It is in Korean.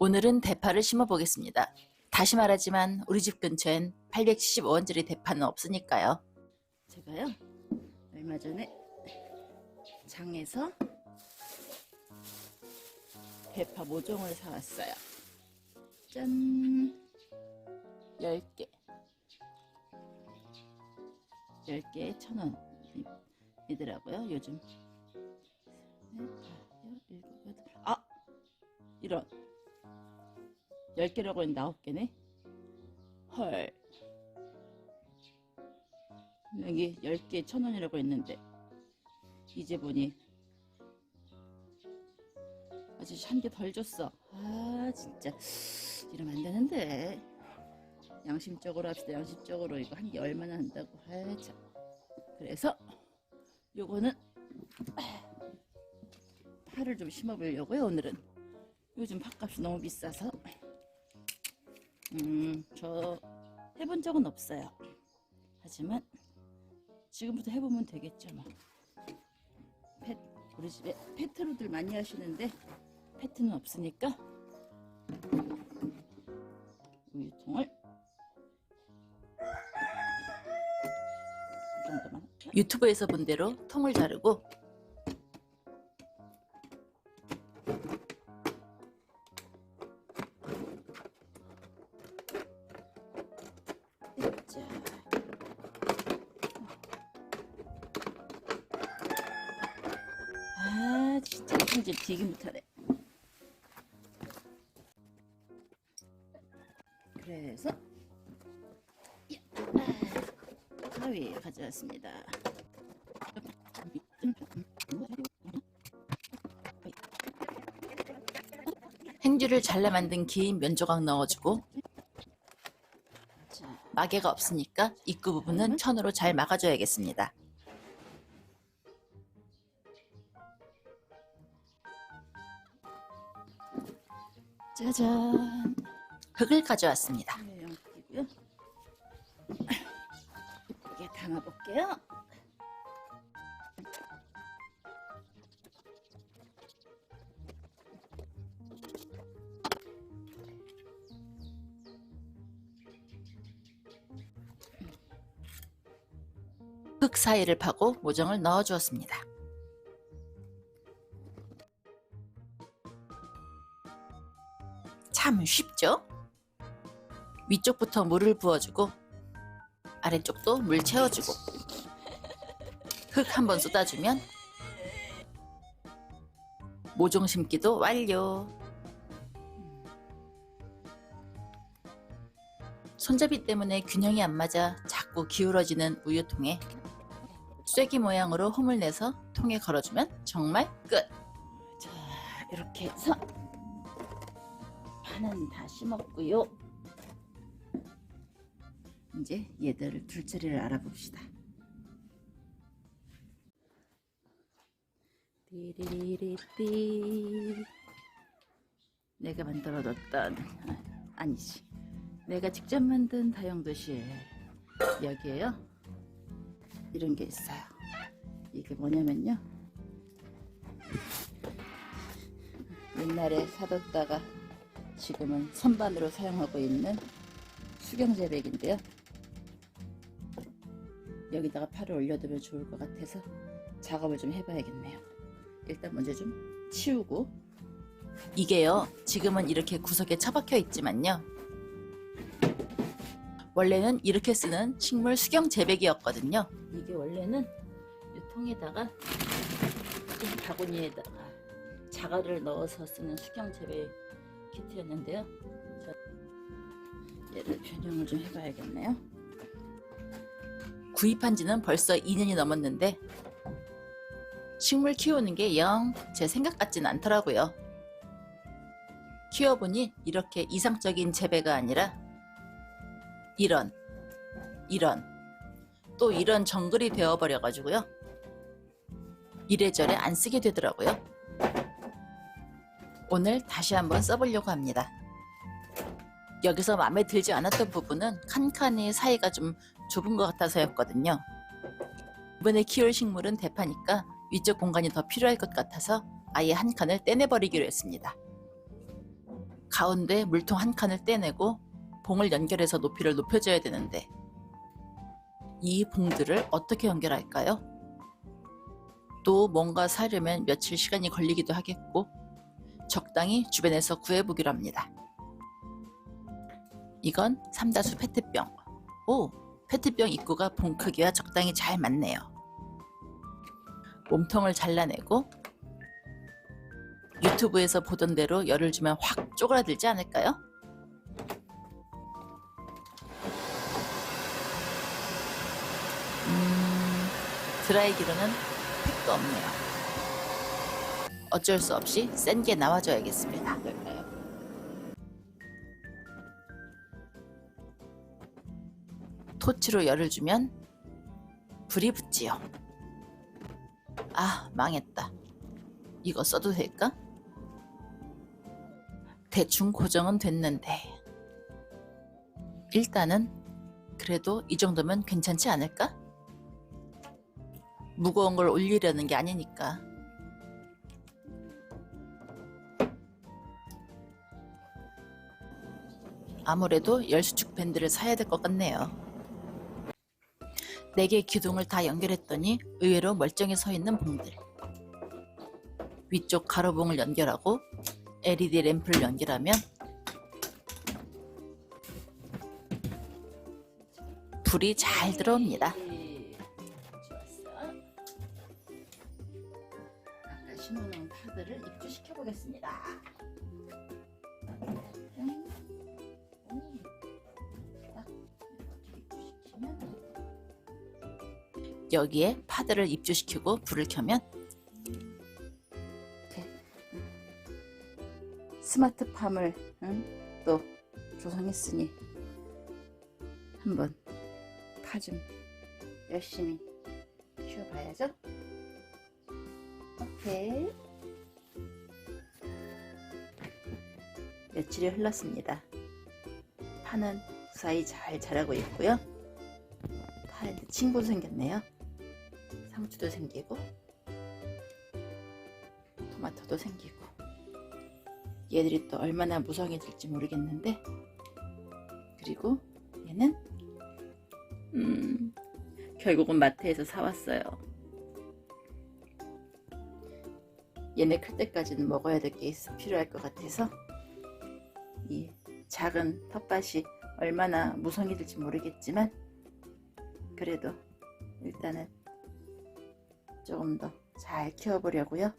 오늘은 대파를 심어 보겠습니다. 다시 말하지만 우리 집 근처엔 875원짜리 대파는 없으니까요. 제가요 얼마 전에 장에서 대파 모종을 사왔어요. 짠 10개 10개에 천원 이더라고요 요즘 넷, 다섯, 일곱, 여덟 아! 이런 10개라고 했는데 9개네? 헐. 여기 10개 천 원이라고 했는데. 이제 보니. 아저씨 한 개 덜 줬어. 아 진짜. 이러면 안 되는데. 양심적으로 합시다. 양심적으로. 이거 한 개 얼마나 한다고. 아참. 그래서 요거는 파를 좀 심어보려고요 오늘은. 요즘 팥값이 너무 비싸서 음 저 해본 적은 없어요 하지만 지금부터 해보면 되겠죠 뭐. 펫 우리 집에 페트로들 많이 하시는데 페트는 없으니까 우유통을. 유튜브에서 본 대로 통을 자르고 편집 되게 못하네 그래서 가위 가져왔습니다. 행주를 잘라 만든 긴 면조각 넣어주고 자. 마개가 없으니까 입구 부분은 천으로 잘 막아줘야겠습니다. 짜잔 흙을 가져왔습니다. 양기고요 이쁘게 담아볼게요 흙 사이를 파고 모정을 넣어 주었습니다. 참 쉽죠? 위쪽부터 물을 부어주고 아래쪽도 물 채워주고 흙 한 번 쏟아주면 모종 심기도 완료. 손잡이 때문에 균형이 안 맞아 자꾸 기울어지는 우유통에 쐐기 모양으로 홈을 내서 통에 걸어주면 정말 끝! 자, 이렇게 해서 파는 다 심었고요. 이제 얘들을 둘자리를 알아봅시다. 띠리리리띠. 내가 만들어 뒀던 아, 아니지. 내가 직접 만든 다용도실. 여기에요. 이런 게 있어요. 이게 뭐냐면요. 옛날에 사뒀다가 지금은 선반으로 사용하고 있는 수경재백인데요. 여기다가 팔을 올려두면 좋을 것 같아서 작업을 좀 해봐야겠네요. 일단 먼저 좀 치우고 이게요, 지금은 이렇게 구석에 처박혀 있지만요. 원래는 이렇게 쓰는 식물 수경 재배기였거든요. 이게 원래는 이 통에다가 이 바구니에다가 자갈을 넣어서 쓰는 수경 재배 키트였는데요. 저 얘를 변형을 좀 해봐야겠네요. 구입한 지는 벌써 2년이 넘었는데 식물 키우는 게 영 제 생각 같진 않더라고요. 키워보니 이렇게 이상적인 재배가 아니라 이런, 이런, 또 이런 정글이 되어버려가지고요. 이래저래 안 쓰게 되더라고요. 오늘 다시 한번 써보려고 합니다. 여기서 마음에 들지 않았던 부분은 칸칸이 사이가 좀 좁은 것 같아서였거든요. 이번에 키울 식물은 대파니까 위쪽 공간이 더 필요할 것 같아서 아예 한 칸을 떼내버리기로 했습니다. 가운데 물통 한 칸을 떼내고 봉을 연결해서 높이를 높여줘야 되는데 이 봉들을 어떻게 연결할까요? 또 뭔가 사려면 며칠 시간이 걸리기도 하겠고 적당히 주변에서 구해보기로 합니다. 이건 삼다수 페트병. 오, 페트병 입구가 봉 크기와 적당히 잘 맞네요. 몸통을 잘라내고 유튜브에서 보던 대로 열을 주면 확 쪼그라들지 않을까요? 음, 드라이기로는 택도 없네요. 어쩔 수 없이 센 게 나와줘야겠습니다. 어떨까요? 토치로 열을 주면 불이 붙지요. 아, 망했다. 이거 써도 될까? 대충 고정은 됐는데. 일단은 그래도 이 정도면 괜찮지 않을까? 무거운 걸 올리려는 게 아니니까. 아무래도 열수축 밴드를 사야 될 것 같네요. 네개 기둥을 다 연결했더니 의외로 멀쩡히 서 있는 봉들. 위쪽 가로봉을 연결하고 LED 램프를 연결하면 불이 잘 들어옵니다. 여기에 파들을 입주시키고 불을 켜면 스마트팜을 응? 또 조성했으니 한번 파 좀 열심히 키워봐야죠. 오케이. 며칠이 흘렀습니다. 파는 무사히 잘 자라고 있고요. 파한테 친구도 생겼네요. 상추도 생기고 토마토도 생기고. 얘들이 또 얼마나 무성해질지 모르겠는데 그리고 얘는 음 결국은 마트에서 사왔어요. 얘네 클 때까지는 먹어야 될 게 필요할 것 같아서 이 작은 텃밭이 얼마나 무성해질지 모르겠지만 그래도 일단은 조금 더 잘 키워보려고요